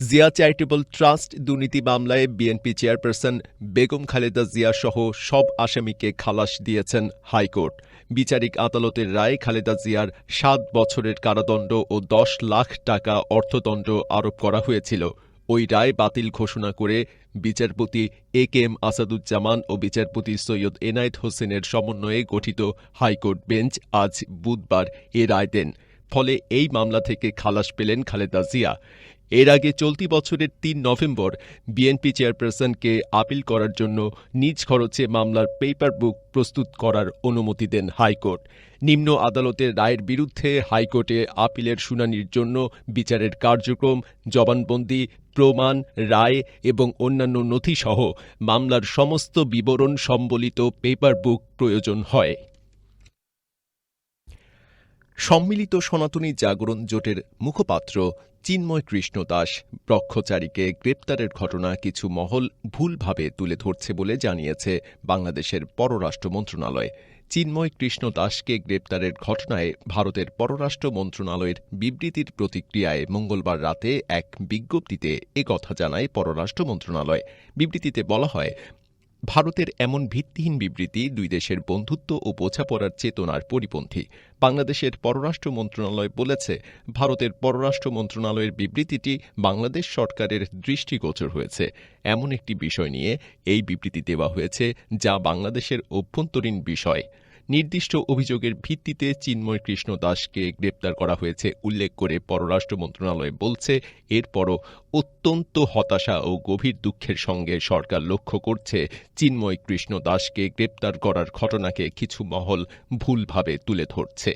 Zia charitable trust দুর্নীতি মামলায় BNP chairperson Begum Khaleda Zia সহ সব আসামিকে খালাস দিয়েছেন হাইকোর্ট। বিচারিক আদালতের রায়ে খালেদা জিয়ার সাত বছরের কারাদণ্ড ও দশ লাখ টাকা অর্থদণ্ড আরোপ করা হয়েছিল। ওই রায় বাতিল ঘোষণা করে বিচারপতি এ কে এম আসাদুজ্জামান ও বিচারপতি সৈয়দ এনায়েত হোসেনের সমন্বয়ে গঠিত হাইকোর্ট বেঞ্চ আজ বুধবার এ রায় দেন। ফলে এই মামলা থেকে খালাস পেলেন খালেদা জিয়া। এর আগে চলতি বছরের তিন নভেম্বর, বিএনপি চেয়ারপারসনকে আপিল করার জন্য নিজ খরচে মামলার পেপার বুক প্রস্তুত করার অনুমতি দেন হাইকোর্ট। নিম্ন আদালতের রায়ের বিরুদ্ধে হাইকোর্টে আপিলের শুনানির জন্য বিচারের কার্যক্রম, জবানবন্দি, প্রমাণ, রায় এবং অন্যান্য নথিসহ মামলার সমস্ত বিবরণ সম্বলিত পেপার বুক প্রয়োজন হয়। সম্মিলিত সনাতনী জাগরণ জোটের মুখপাত্র চিন্ময় কৃষ্ণ দাস ব্রহ্মচারীকে গ্রেপ্তারের ঘটনা কিছু মহল ভুলভাবে তুলে ধরছে বলে জানিয়েছে বাংলাদেশের পররাষ্ট্র মন্ত্রণালয়। চিন্ময় কৃষ্ণ দাসকে গ্রেপ্তারের ঘটনায় ভারতের পররাষ্ট্র মন্ত্রণালয়ের বিবৃতির প্রতিক্রিয়ায় মঙ্গলবার রাতে এক বিজ্ঞপ্তিতে একথা জানায় পররাষ্ট্র মন্ত্রণালয়। বিবৃতিতে বলা হয় ভারতের এমন ভিত্তিহীন বিবৃতি দুই দেশের বন্ধুত্ব ও বোঝাপড়ার চেতনার পরিপন্থী। বাংলাদেশের পররাষ্ট্র মন্ত্রণালয় বলেছে, ভারতের পররাষ্ট্র মন্ত্রণালয়ের বিবৃতিটি বাংলাদেশ সরকারের দৃষ্টিগোচর হয়েছে। এমন একটি বিষয় নিয়ে এই বিবৃতি দেওয়া হয়েছে যা বাংলাদেশের অভ্যন্তরীণ বিষয়। নির্দিষ্ট অভিযোগের ভিত্তিতে চিন্ময় কৃষ্ণ দাসকে গ্রেপ্তার করা হয়েছে, উল্লেখ করে পররাষ্ট্র মন্ত্রণালয় বলছে, এরপরও অত্যন্ত হতাশা ও গভীর দুঃখের সঙ্গে সরকার লক্ষ্য করছে, চিন্ময় কৃষ্ণ দাসকে গ্রেপ্তার করার ঘটনাকে কিছু মহল ভুলভাবে তুলে ধরছে।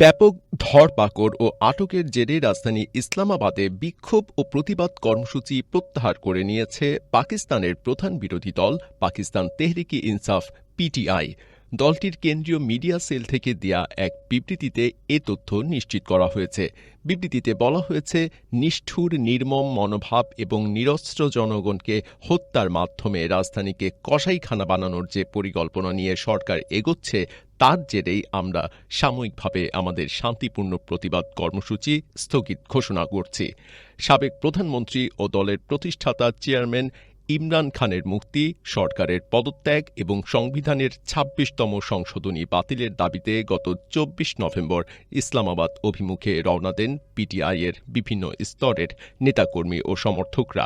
ব্যাপক ধরপাকড় ও আটকের জেরে রাজধানী ইসলামাবাদে বিক্ষোভ ও প্রতিবাদ কর্মসূচি প্রত্যাহার করে নিয়েছে পাকিস্তানের প্রধান বিরোধী দল, পাকিস্তান তেহরিকি ইনসাফ, পিটিআই। দলটির কেন্দ্রীয় মিডিয়া সেল থেকে দেয়া এক বিবৃতিতে এ তথ্য নিশ্চিত করা হয়েছে। বিবৃতিতে বলা হয়েছে, নিষ্ঠুর, নির্মম, মনোভাব এবং নিরস্ত্র জনগণকে হত্যার মাধ্যমে রাজধানীকে কসাইখানা বানানোর যে পরিকল্পনা নিয়ে সরকার এগোচ্ছে, তার জেরেই আমরা সাময়িকভাবে আমাদের শান্তিপূর্ণ প্রতিবাদ কর্মসূচি স্থগিত ঘোষণা করছি। সাবেক প্রধানমন্ত্রী ও দলের প্রতিষ্ঠাতা চেয়ারম্যান ইমরান খানের মুক্তি, সরকারের পদত্যাগ এবং সংবিধানের ছাব্বিশতম সংশোধনী বাতিলের দাবিতে গত চব্বিশ নভেম্বর ইসলামাবাদ অভিমুখে রওনা দেন পিটিআইয়ের বিভিন্ন স্তরের নেতাকর্মী ও সমর্থকরা।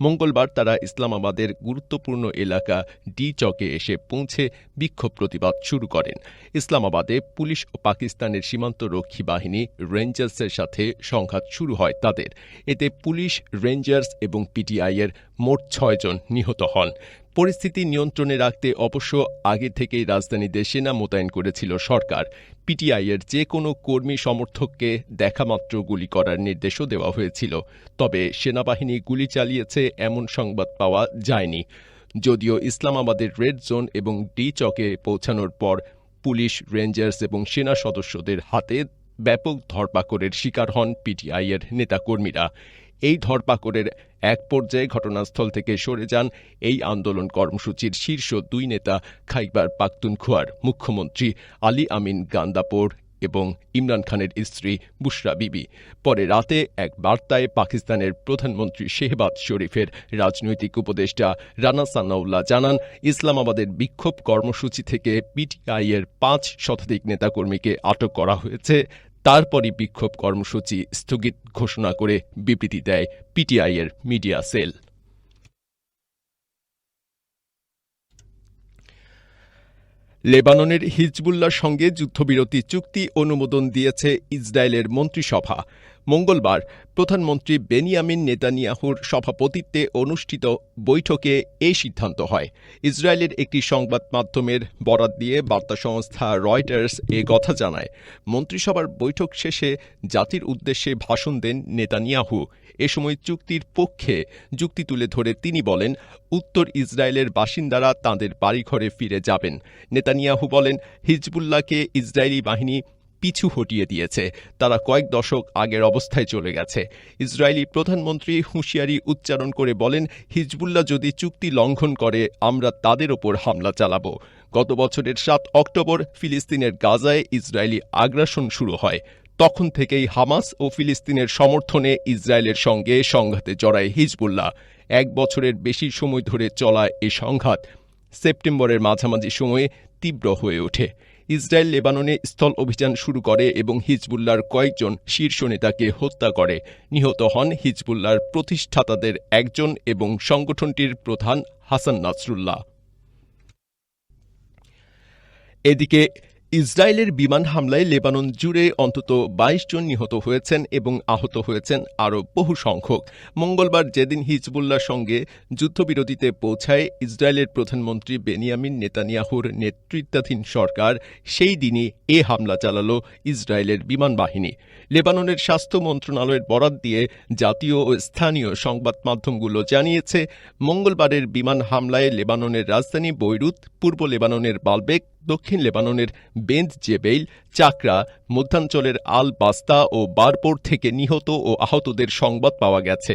মঙ্গলবার তারা ইসলামাবাদের গুরুত্বপূর্ণ এলাকা ডি চকে এসে পৌঁছে বিক্ষোভ প্রতিবাদ শুরু করেন। ইসলামাবাদে পুলিশ ও পাকিস্তানের সীমান্তরক্ষী বাহিনী রেঞ্জার্সের সাথে সংঘাত শুরু হয় তাদের। এতে পুলিশ, রেঞ্জার্স এবং পিটিআইয়ের মোট ছয়জন নিহত হন। পরিস্থিতি নিয়ন্ত্রণে রাখতে অবশ্য আগে থেকেই রাজধানীতে সেনা মোতায়েন করেছিল সরকার। পিটিআইয়ের যে কোনো কর্মী সমর্থককে দেখামাত্র গুলি করার নির্দেশও দেওয়া হয়েছিল। তবে সেনাবাহিনী গুলি চালিয়েছে এমন সংবাদ পাওয়া যায়নি। যদিও ইসলামাবাদের রেড জোন এবং ডি চকে পৌঁছানোর পর পুলিশ, রেঞ্জার্স এবং সেনা সদস্যদের হাতে ব্যাপক ধরপাকড়ের শিকার হন পিটিআইয়ের নেতাকর্মীরা। এই ধরপাকড়ের এক পর্যায়ে ঘটনাস্থল থেকে সরে যান এই আন্দোলন কর্মসূচির শীর্ষ দুই নেতা খাইবার পাখতুনখোয়ার মুখ্যমন্ত্রী আলী আমিন গান্দাপোর এবং ইমরান খানের স্ত্রী বুশরা বিবি। পরে রাতে এক বার্তায় পাকিস্তানের প্রধানমন্ত্রী শেহবাজ শরীফের রাজনৈতিক উপদেষ্টা রানা সান্নাউল্লাহ জানান, ইসলামাবাদের বিক্ষোভ কর্মসূচি থেকে পিটিআইয়ের পাঁচ শতাধিক নেতাকর্মীকে আটক করা হয়েছে। তারপরই বিক্ষোভ কর্মসূচি স্থগিত ঘোষণা করে বিবৃতি দেয় পিটিআইয়ের মিডিয়া সেল। লেবাননের হিজবুল্লার সঙ্গে যুদ্ধবিরতি চুক্তি অনুমোদন দিয়েছে ইসরায়েলের মন্ত্রিসভা। মঙ্গলবার প্রধানমন্ত্রী বেনিয়ামিন নেতানিয়াহুর সভাপতিত্বে অনুষ্ঠিত বৈঠকে এই সিদ্ধান্ত হয়। ইসরায়েলের একটি সংবাদ মাধ্যমের বরাত দিয়ে বার্তা সংস্থা রয়টার্স এ কথা জানায়, মন্ত্রিসভার বৈঠক শেষে জাতির উদ্দেশ্যে ভাষণ দেন নেতানিয়াহু। এ সময় চুক্তির পক্ষে যুক্তি তুলে ধরে তিনি বলেন, উত্তর ইসরায়েলের বাসিন্দারা তাঁদের বাড়িঘরে ফিরে যাবেন। নেতানিয়াহু বলেন, হিজবুল্লাহকে ইসরায়েলি বাহিনী পিছু হটিয়ে দিয়েছে। তারা কয়েক দশক আগের অবস্থায় চলে গেছে। ইসরায়েলি প্রধানমন্ত্রী হুঁশিয়ারি উচ্চারণ করে বলেন, হিজবুল্লাহ যদি চুক্তি লঙ্ঘন করে, আমরা তাদের ওপর হামলা চালাব। গত বছরের সাত অক্টোবর ফিলিস্তিনের গাজায় ইসরায়েলি আগ্রাসন শুরু হয়। তখন থেকেই হামাস ও ফিলিস্তিনের সমর্থনে ইসরায়েলের সঙ্গে সংঘাতে জড়ায় হিজবুল্লাহ। এক বছরের বেশি সময় ধরে চলা এ সংঘাত সেপ্টেম্বরের মাঝামাঝি সময়ে তীব্র হয়ে ওঠে। ইসরায়েল লেবাননে স্থল অভিযান শুরু করে এবং হিজবুল্লার কয়েকজন শীর্ষ নেতাকে হত্যা করে। নিহত হন হিজবুল্লার প্রতিষ্ঠাতাদের একজন এবং সংগঠনটির প্রধান হাসান নাসরুল্লাহ। এদিকে ইসরায়েলের বিমান হামলায় লেবানন জুড়ে অন্তত বাইশ জন নিহত হয়েছেন এবং আহত হয়েছেন আরও বহু সংখ্যক। মঙ্গলবার যেদিন হিজবুল্লার সঙ্গে যুদ্ধবিরতিতে পৌঁছায় ইসরায়েলের প্রধানমন্ত্রী বেনিয়ামিন নেতানিয়াহুর নেতৃত্বাধীন সরকার, সেই দিনই এ হামলা চালাল ইসরায়েলের বিমান বাহিনী। লেবাননের স্বাস্থ্য মন্ত্রণালয়ের বরাত দিয়ে জাতীয় ও স্থানীয় সংবাদ মাধ্যমগুলো জানিয়েছে, মঙ্গলবারের বিমান হামলায় লেবাননের রাজধানী বৈরুত, পূর্ব লেবাননের বালবেক, দক্ষিণ লেবাননের বেন্দ, জেবেইল, চাকরা, মধ্যাঞ্চলের আল বাস্তা ও বারপোর থেকে নিহত ও আহতদের সংবাদ পাওয়া গেছে।